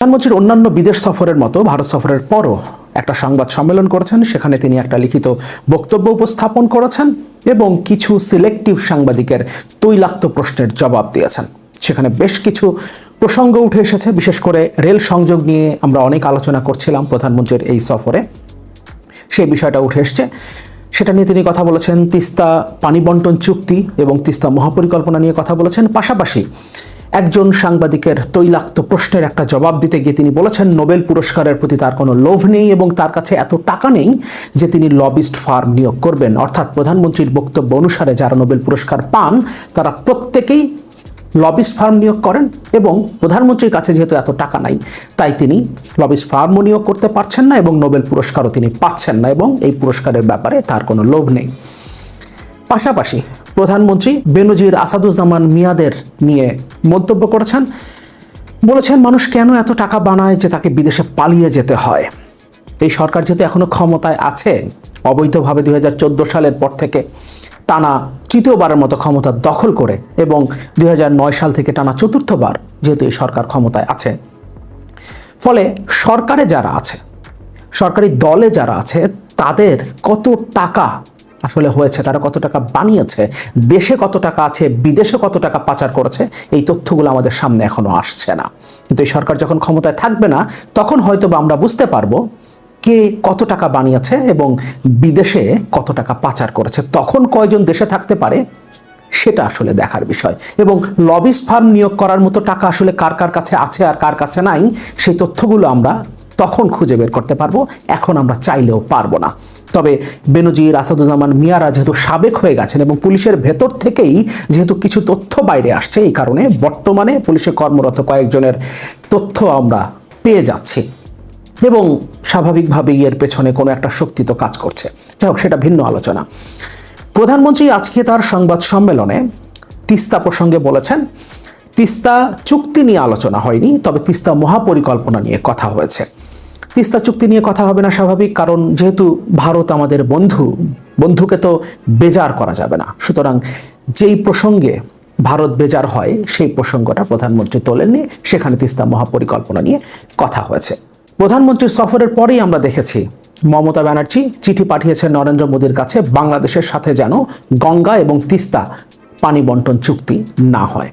প্রধানমন্ত্রীর অন্যান্য বিদেশ সফরের মতো ভারত সফরের পরও একটা সংবাদ সম্মেলন করেছেন। সেখানে তিনি একটা লিখিত বক্তব্য উপস্থাপন করেছেন এবং কিছু সিলেক্টিভ সাংবাদিকের তৈলাক্ত প্রশ্নের জবাব দিয়েছেন। সেখানে বেশ কিছু প্রসঙ্গ উঠে এসেছে। বিশেষ করে রেল সংযোগ নিয়ে আমরা অনেক আলোচনা করছিলাম প্রধানমন্ত্রীর এই সফরে। সেই বিষয়টা উঠে এসছে। সেটা নিয়ে তিনি কথা বলেছেন। তিস্তা পানি বন্টন চুক্তি এবং তিস্তা মহাপরিকল্পনা নিয়ে কথা বলেছেন। পাশাপাশি একজন সাংবাদিকের তৈলাক্ত প্রশ্নের একটা জবাব দিতে গিয়ে তিনি বলেছেন, নোবেল পুরস্কারের প্রতি তার কোনো লোভ নেই এবং তার কাছে এত টাকা নেই যে তিনি লবিস্ট ফার্ম নিয়োগ করবেন। অর্থাৎ প্রধানমন্ত্রীর বক্তব্য অনুসারে যারা নোবেল পুরস্কার পান, তারা প্রত্যেকেই লবিস্ট ফার্ম নিয়োগ করেন এবং প্রধানমন্ত্রীর কাছে যেহেতু এত টাকা নাই, তাই তিনি লবিস্ট ফার্মও নিয়োগ করতে পারছেন না এবং নোবেল পুরস্কারও তিনি পাচ্ছেন না এবং এই পুরস্কারের ব্যাপারে তার কোনো লোভ নেই। পাশাপাশি প্রধানমন্ত্রী বেনজির আসাদুজ্জামান মিয়াদের নিয়ে মন্তব্য করেছেন। বলেছেন, মানুষ কেন এত টাকা বানায় যে তাকে বিদেশে পালিয়ে যেতে হয়? এই সরকার যেহেতু এখনও ক্ষমতায় আছে, অবৈধভাবে দুই হাজার চোদ্দ সালের পর থেকে টানা তৃতীয়বারের মতো ক্ষমতা দখল করে এবং দুই হাজার নয় সাল থেকে টানা চতুর্থবার যেহেতু এই সরকার ক্ষমতায় আছে। ফলে সরকারে যারা আছে, সরকারি দলে যারা আছে, তাদের কত টাকা আসলে হয়েছে, তারা কত টাকা বানিয়েছে, দেশে কত টাকা আছে, বিদেশে কত টাকা পাচার করেছে, এই তথ্যগুলো আমাদের সামনে এখনও আসছে না। কিন্তু এই সরকার যখন ক্ষমতায় থাকবে না, তখন হয়তো বা আমরা বুঝতে পারব কে কত টাকা বানিয়েছে এবং বিদেশে কত টাকা পাচার করেছে। তখন কয়জন দেশে থাকতে পারে, সেটা আসলে দেখার বিষয়। এবং লবিস ফার্ম নিয়োগ করার মতো টাকা আসলে কার কার কাছে আছে আর কার কাছে নাই, সেই তথ্যগুলো আমরা তখন খুঁজে বের করতে পারব, এখন আমরা চাইলেও পারব না। তবে বেনজির, আসাদুজ্জামান, মিয়ারা যেহেতু সাবেক হয়ে গেছেন এবং পুলিশের ভেতর থেকেই যেহেতু কিছু তথ্য বাইরে আসছে, এই কারণে বর্তমানে পুলিশে কর্মরত কয়েকজনের তথ্য আমরা পেয়ে যাচ্ছি। এবং স্বাভাবিকভাবেই এর পেছনে কোনো একটা শক্তি তো কাজ করছে। যাই হোক, সেটা ভিন্ন আলোচনা। প্রধানমন্ত্রী আজকে তার সংবাদ সম্মেলনে তিস্তা প্রসঙ্গে বলেছেন, তিস্তা চুক্তি নিয়ে আলোচনা হয়নি, তবে তিস্তা মহাপরিকল্পনা নিয়ে কথা হয়েছে। তিস্তা চুক্তি নিয়ে কথা হবে না স্বাভাবিক, কারণ যেহেতু ভারত আমাদের বন্ধু, বন্ধুকে তো বেজার করা যাবে না। সুতরাং যেই প্রসঙ্গে ভারত বেজার হয়, সেই প্রসঙ্গটা প্রধানমন্ত্রী তোলেননি, সেখানে তিস্তা মহাপরিকল্পনা নিয়ে কথা হয়েছে। প্রধানমন্ত্রীর সফরের পরেই আমরা দেখেছি, মমতা ব্যানার্জি চিঠি পাঠিয়েছেন নরেন্দ্র মোদীর কাছে, বাংলাদেশের সাথে যেন গঙ্গা এবং তিস্তা পানি বন্টন চুক্তি না হয়।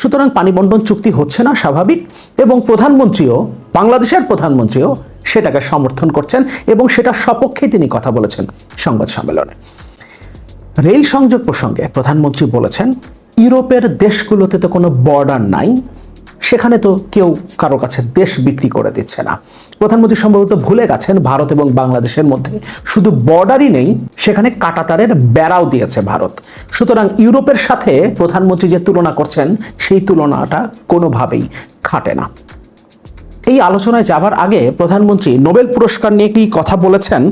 সুতরাং পানি বন্টন চুক্তি হচ্ছে না স্বাভাবিক, এবং প্রধানমন্ত্রীও, বাংলাদেশের প্রধানমন্ত্রীও সেটাকে সমর্থন করছেন এবং সেটার সপক্ষে তিনি কথা বলেছেন সংবাদ সম্মেলনে। রেল সংযোগ প্রসঙ্গে প্রধানমন্ত্রী বলেছেন, ইউরোপের দেশগুলোতে তো কোনো বর্ডার নাই, সেখানে তো কেউ কারও কাছে দেশ বিক্রি করে দিচ্ছে না। প্রধানমন্ত্রী সম্ভবত ভুলে গেছেন, ভারত এবং বাংলাদেশের মধ্যে শুধু বর্ডারই নেই, সেখানে কাটাতারের বেড়াও দিয়েছে ভারত। সুতরাং ইউরোপের সাথে প্রধানমন্ত্রী যে তুলনা করছেন, সেই তুলনাটা কোনোভাবেই খাটে না। এই আলোচনায় যাবার আগে প্রধানমন্ত্রী নোবেল পুরস্কার নিয়ে কি কথা বলেছেন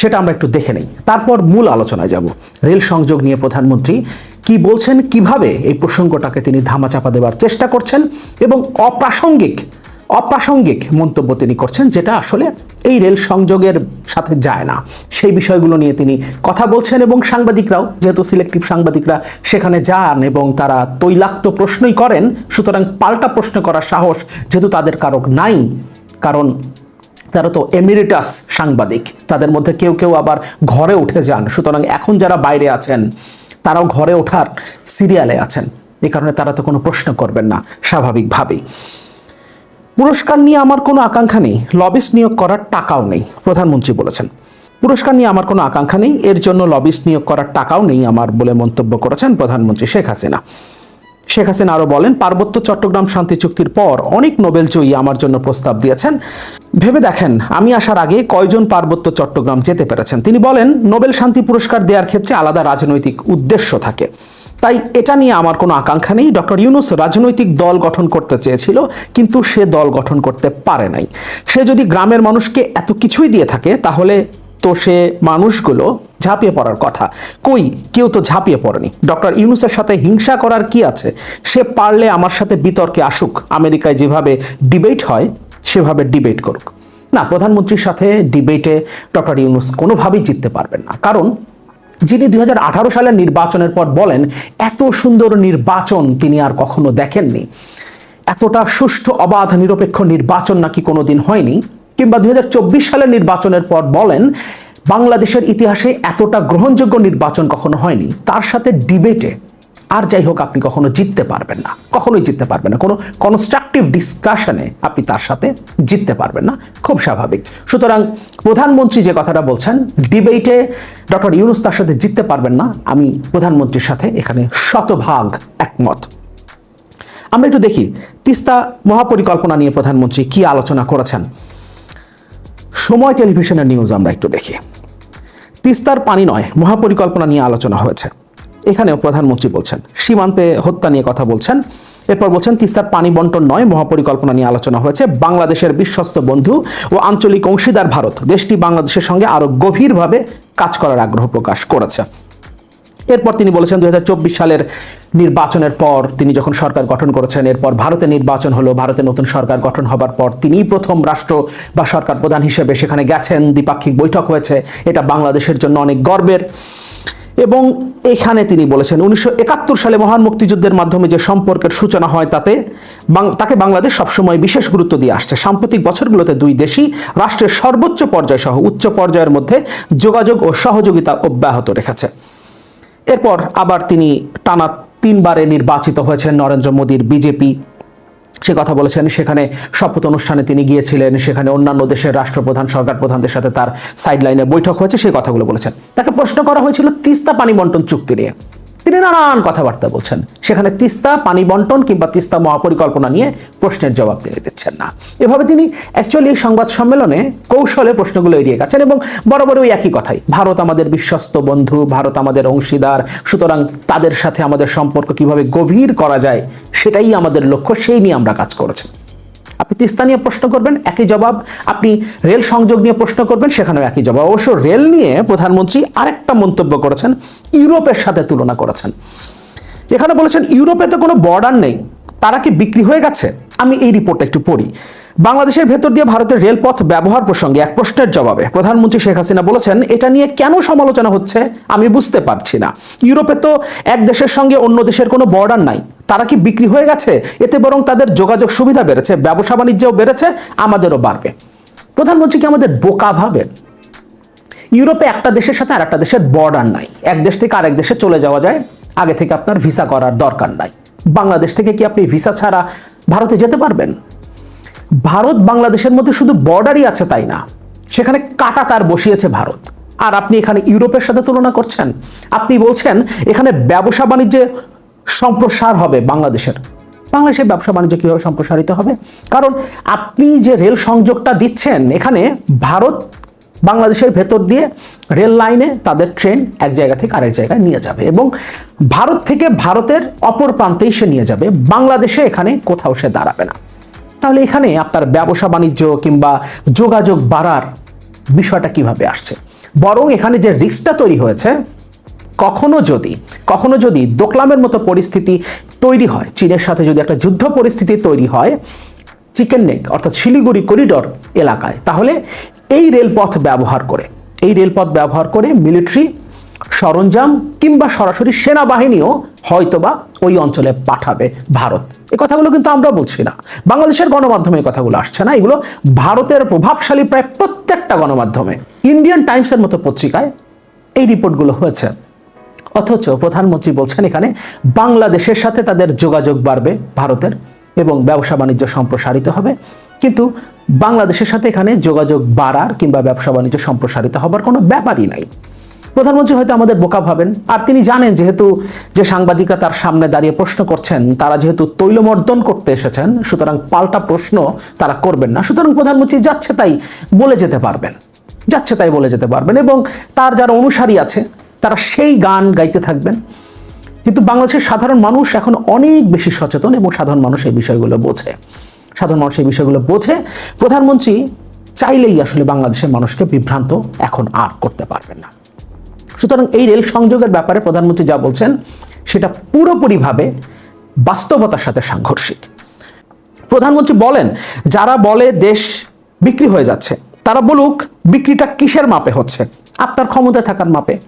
সেটা আমরা একটু দেখে নেই। তারপর মূল আলোচনায় যাব। রেল সংযোগ নিয়ে প্রধানমন্ত্রী কি বলছেন, কীভাবে এই প্রসঙ্গটাকে তিনি ধামাচাপা দেওয়ার চেষ্টা করছেন এবং অপ্রাসঙ্গিক অপ্রাসঙ্গিক মন্তব্য তিনি করছেন, যেটা আসলে এই রেল সংযোগের সাথে যায় না। সেই বিষয়গুলো নিয়ে তিনি কথা বলছেন এবং সাংবাদিকরাও, যেহেতু সিলেক্টিভ সাংবাদিকরা সেখানে যান এবং তারা তৈলাক্ত প্রশ্নই করেন, সুতরাং পাল্টা প্রশ্ন করার সাহস যেহেতু তাদের কারক নাই, কারণ তারা তো এমিরিটাস সাংবাদিক, তাদের মধ্যে কেউ কেউ আবার ঘরে উঠে যান। সুতরাং এখন যারা বাইরে আছেন, তারাও ঘরে ওঠার সিরিয়ালে আছেন। এ কারণে তারা তো কোনো প্রশ্ন করবেন না, স্বাভাবিকভাবেই। পুরস্কার নিয়ে আমার কোনো আকাঙ্ক্ষা নেই লবিস্ট নিয়োগ করার টাকাও নেই, প্রধানমন্ত্রী বলেছেন। পুরস্কার নিয়ে আমার কোনো আকাঙ্ক্ষা নেই, এর জন্য লবিস্ট নিয়োগ করার টাকাও নেই আমার বলে মন্তব্য করেছেন প্রধানমন্ত্রী শেখ হাসিনা। শেখ হাসিনা আরও বলেন, পার্বত্য চট্টগ্রাম শান্তি চুক্তির পর অনেক নোবেল জয়ী আমার জন্য প্রস্তাব দিয়েছেন। ভেবে দেখেন, আমি আসার আগে কয়জন পার্বত্য চট্টগ্রাম যেতে পেরেছেন। তিনি বলেন, নোবেল শান্তি পুরস্কার দেওয়ার ক্ষেত্রে আলাদা রাজনৈতিক উদ্দেশ্য থাকে। তাই এটা নিয়ে আমার কোনো আকাঙ্ক্ষা নেই। ডক্টর ইউনুস রাজনৈতিক দল গঠন করতে চেয়েছিল, কিন্তু সে দল গঠন করতে পারে নাই। সে যদি গ্রামের মানুষকে এত কিছুই দিয়ে থাকে, তাহলে তো সে মানুষগুলো ঝাঁপিয়ে পড়ার কথা। কই? কেউ তো ঝাঁপিয়ে পড়েনি। ডক্টর ইউনুসের সাথে হিংসা করার কি আছে? সে পারলে আমার সাথে বিতর্কে আসুক। আমেরিকায় যেভাবে ডিবেট হয়, সেভাবে ডিবেট করুক। না, প্রধানমন্ত্রীর সাথে ডিবেটে ডক্টর ইউনুস কোনোভাবেই জিততে পারবেন না। কারণ যিনি দুই হাজার আঠারো সালের নির্বাচনের পর বলেন, এত সুন্দর নির্বাচন তিনি আর কখনো দেখেননি। এতটা সুষ্ঠু, অবাধ, নিরপেক্ষ নির্বাচন নাকি কোনোদিন হয়নি। কিংবা দুই হাজার চব্বিশ সালের নির্বাচনের পর বলেন, বাংলাদেশের ইতিহাসে এতটা গ্রহণযোগ্য নির্বাচন কখনো হয়নি। তার সাথে ডিবেটে আর যাই হোক, আপনি কখনো জিততে পারবেন না। কখনোই জিততে পারবেন না। কোনো কনস্ট্রাকটিভ ডিসকাশনে আপনি তার সাথে জিততে পারবেন না। খুব স্বাভাবিক। সুতরাং প্রধানমন্ত্রী যে কথাটা বলছেন ডিবেটে ডক্টর ইউনুস তার সাথে জিততে পারবেন না। আমি প্রধানমন্ত্রীর সাথে এখানে শতভাগ একমত। আমরা একটু দেখি, তিস্তা মহাপরিকল্পনা নিয়ে প্রধানমন্ত্রী কি আলোচনা করেছেন। সময় টেলিভিশনের নিউজ আমরা একটু দেখি। তিস্তার পানি নয়, মহাপরিকল্পনা নিয়ে আলোচনা হয়েছে। এখানেও প্রধানমন্ত্রী বলছেন। সীমান্তে হত্যা নিয়ে কথা বলছেন। এরপর বলছেন, তিস্তার পানি বন্টন নয়, মহাপরিকল্পনা নিয়ে আলোচনা হয়েছে। বাংলাদেশের বিশ্বস্ত বন্ধু ও আঞ্চলিক অংশীদার ভারত দেশটি বাংলাদেশের সঙ্গে আরও গভীরভাবে কাজ করার আগ্রহ প্রকাশ করেছে। এরপর তিনি বলেছেন দু হাজার চব্বিশ সালের নির্বাচনের পর তিনি যখন সরকার গঠন করেছেন, এরপর ভারতে নির্বাচন হলো ভারতে নতুন সরকার গঠন হবার পর তিনিই প্রথম রাষ্ট্র বা সরকার প্রধান হিসেবে সেখানে গেছেন। দ্বিপাক্ষিক বৈঠক হয়েছে। এটা বাংলাদেশের জন্য অনেক গর্বের। এবং এখানে তিনি বলেছেন, উনিশশো একাত্তর সালে মহান মুক্তিযুদ্ধের মাধ্যমে যে সম্পর্কের সূচনা হয় তাতে তাকে বাংলাদেশ সবসময় বিশেষ গুরুত্ব দিয়ে আসছে। সাম্প্রতিক বছরগুলোতে দুই দেশই রাষ্ট্রের সর্বোচ্চ পর্যায় সহ উচ্চ পর্যায়ের মধ্যে যোগাযোগ ও সহযোগিতা অব্যাহত রেখেছে। এরপর আবার তিনি টানা তিনবারে নির্বাচিত হয়েছেন নরেন্দ্র মোদীর বিজেপি সে কথা বলেছেন। সেখানে শপথ অনুষ্ঠানে তিনি গিয়েছিলেন। সেখানে অন্যান্য দেশের রাষ্ট্রপ্রধান সরকার প্রধানদের সাথে তার সাইডলাইনে বৈঠক হয়েছে। সেই কথাগুলো বলেছেন। তাকে প্রশ্ন করা হয়েছিল, তিস্তা পানি বন্টন চুক্তি নিয়ে। তিনি নানান কথাবার্তা বলছেন। সেখানে তিস্তা, পানি বন্টন কিংবা তিস্তা মহাপরিকল্পনা নিয়ে প্রশ্নের জবাব তিনি দিচ্ছেন না। এভাবে তিনি অ্যাকচুয়ালি এই সংবাদ সম্মেলনে কৌশলে প্রশ্নগুলো এড়িয়ে গেছেন এবং বরাবর ওই একই কথাই, ভারত আমাদের বিশ্বস্ত বন্ধু, ভারত আমাদের অংশীদার, সুতরাং তাদের সাথে আমাদের সম্পর্ক কীভাবে গভীর করা যায়, সেটাই আমাদের লক্ষ্য, সেই নিয়ে আমরা কাজ করেছি। আপনি তিস্তা নিয়ে প্রশ্ন করবেন, একই জবাব। আপনি রেল সংযোগ নিয়ে প্রশ্ন করবেন, সেখানেও একই জবাব। অবশ্য রেল নিয়ে প্রধানমন্ত্রী আরেকটা মন্তব্য করেছেন, ইউরোপের সাথে তুলনা করেছেন। এখানে বলেছেন, ইউরোপে তো কোনো বর্ডার নেই, তারা কি বিক্রি হয়ে গেছে? আমি এই রিপোর্টটা একটু পড়ি। বাংলাদেশের ভেতর দিয়ে ভারতের রেলপথ ব্যবহার প্রসঙ্গে এক প্রশ্নের জবাবে প্রধানমন্ত্রী শেখ হাসিনা বলেছেন, এটা নিয়ে কেন সমালোচনা হচ্ছে আমি বুঝতে পারছি না। ইউরোপে তো এক দেশের সঙ্গে অন্য দেশের কোনো বর্ডার নাই। তারা কি বিক্রি হয়ে গেছে? এতে বরং তাদের যোগাযোগ সুবিধা বেড়েছে, ব্যবসা বাণিজ্যও বেড়েছে, আমাদেরও বাড়বে। প্রধানমন্ত্রী কি আমাদের বোকা ভাবেন? ইউরোপে একটা দেশের সাথে আর একটা দেশের বর্ডার নাই। এক দেশ থেকে আরেক দেশে চলে যাওয়া যায়, আগে থেকে আপনার ভিসা করার দরকার নাই। বাংলাদেশ থেকে কি আপনি ভিসা ছাড়া ভারতে যেতে পারবেন? ভারত বাংলাদেশের মধ্যে শুধু বর্ডারই আছে তাই না? সেখানে কাটা তার বসিয়েছে ভারত। আর আপনি এখানে ইউরোপের সাথে তুলনা করছেন? আপনি বলছেন, এখানে ব্যবসা বাণিজ্যে সম্প্রসার হবে বাংলাদেশের। বাংলাদেশের ব্যবসা বাণিজ্য কীভাবে সম্প্রসারিত হবে? কারণ আপনি যে রেল সংযোগটা দিচ্ছেন, এখানে ভারত বাংলাদেশের ভেতর দিয়ে রেল লাইনে তাদের ট্রেন এক জায়গা থেকে আরেক জায়গায় নিয়ে যাবে এবং ভারত থেকে ভারতের অপর প্রান্তেই সে নিয়ে যাবে। বাংলাদেশে এখানে কোথাও সে দাঁড়াবে না। তাহলে এখানে আপনার ব্যবসা বাণিজ্য কিংবা যোগাযোগ বাড়ার বিষয়টা কীভাবে আসছে? বরং এখানে যে রিস্কটা তৈরি হয়েছে কখনো যদি কখনো যদি দোকলামের মতো পরিস্থিতি তৈরি হয়, চীনের সাথে যদি একটা যুদ্ধ পরিস্থিতি তৈরি হয়, চিকেন নেক, অর্থাৎ শিলিগুড়ি করিডর এলাকায়, তাহলে এই রেলপথ ব্যবহার করে, এই রেলপথ ব্যবহার করে মিলিটারি সরঞ্জাম কিংবা সরাসরি সেনাবাহিনীও হয়তোবা ওই অঞ্চলে পাঠাবে ভারত। এই কথাগুলো কিন্তু আমরা বলছি না। বাংলাদেশের গণমাধ্যমে এই কথাগুলো আসছে না। এগুলো ভারতের প্রভাবশালী প্রায় প্রত্যেকটা গণমাধ্যমে। ইন্ডিয়ান টাইমসের মতো পত্রিকায় এই রিপোর্টগুলো হয়েছে। অথচ প্রধানমন্ত্রী বলছেন এখানে বাংলাদেশের সাথে তাদের যোগাযোগ বাড়বে, ভারতের, এবং ব্যবসা বাণিজ্য সম্প্রসারিত হবে। কিন্তু বাংলাদেশের সাথে এখানে যোগাযোগ বাড়ার কিংবা ব্যবসা বাণিজ্য সম্প্রসারিত হবার কোনো ব্যাপারই নাই। প্রধানমন্ত্রী হয়তো আমাদের বোকা ভাবেন, আর তিনি জানেন যেহেতু যে সাংবাদিকরা তার সামনে দাঁড়িয়ে প্রশ্ন করছেন, তারা যেহেতু তৈলমর্দন করতে এসেছেন, সুতরাং পাল্টা প্রশ্ন তারা করবেন না। সুতরাং প্রধানমন্ত্রী যাচ্ছে তাই বলে যেতে পারবেন, যাচ্ছে তাই বলে যেতে পারবেন, এবং তার যারা অনুসারী আছে তারা সেই গান গাইতে থাকবেন। কিন্তু বাংলাদেশের সাধারণ মানুষ এখন অনেক বেশি সচেতন এবং সাধারণ মানুষ এই বিষয়গুলো বোঝে। সাধারণ মানুষ এই বিষয়গুলো বোঝে। প্রধানমন্ত্রী চাইলেই আসলে বাংলাদেশের মানুষকে বিভ্রান্ত এখন আর করতে পারবেন না। সুতরাং এই রেল সংযোগের ব্যাপারে প্রধানমন্ত্রী যা বলছেন, সেটা পুরোপুরিভাবে বাস্তবতার সাথে সাংঘর্ষিক। প্রধানমন্ত্রী বলেন, যারা বলে দেশ বিক্রি হয়ে যাচ্ছে, তারা বলুক, বিক্রিটা কিসের মাপে হচ্ছে? আপনার ক্ষমতায় থাকার মাপে।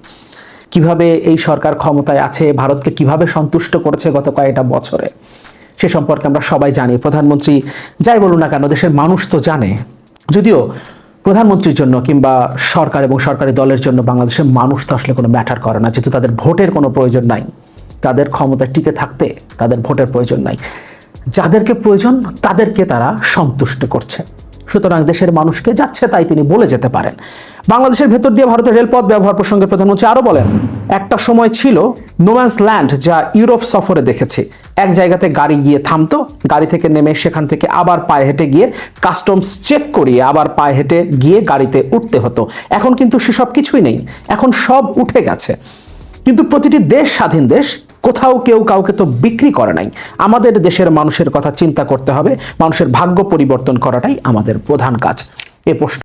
কীভাবে এই সরকার ক্ষমতায় আছে, ভারতকে কীভাবে সন্তুষ্ট করেছে গত কয়েকটা বছরে? সে সম্পর্কে আমরা সবাই জানি। প্রধানমন্ত্রী যাই বলুন না কেন, দেশের মানুষ তো জানে। যদিও প্রধানমন্ত্রীর জন্য কিংবা সরকার এবং সরকারি দলের জন্য বাংলাদেশের মানুষ তো আসলে কোনো ম্যাটার করে না, যেহেতু তাদের ভোটের কোনো প্রয়োজন নাই। তাদের ক্ষমতা টিকে থাকতে তাদের ভোটের প্রয়োজন নাই। যাদেরকে প্রয়োজন, তাদেরকে তারা সন্তুষ্ট করছে। সুতরাং দেশের মানুষকে যাচ্ছে তাই তিনি বলে যেতে পারেন। বাংলাদেশের ভেতর দিয়ে ভারতের রেলপথ ব্যবহার প্রসঙ্গে প্রধানমন্ত্রী আরও বলেন, একটা সময় ছিল নোম্যান্স ল্যান্ড যা ইউরোপ সফরে দেখেছি। এক জায়গাতে গাড়ি গিয়ে থামতো, গাড়ি থেকে নেমে সেখান থেকে আবার পায়ে হেঁটে গিয়ে কাস্টমস চেক করিয়ে আবার পায়ে হেঁটে গিয়ে গাড়িতে উঠতে হতো। এখন কিন্তু সেসব কিছুই নেই, এখন সব উঠে গেছে। কিন্তু প্রতিটি দেশ স্বাধীন দেশ, কোথাও কেউ কাউকে তো বিক্রি করে নাই। আমাদের দেশের মানুষের কথা চিন্তা করতে হবে, মানুষের ভাগ্য পরিবর্তন করাটাই আমাদের প্রধান কাজ। এ প্রশ্ন।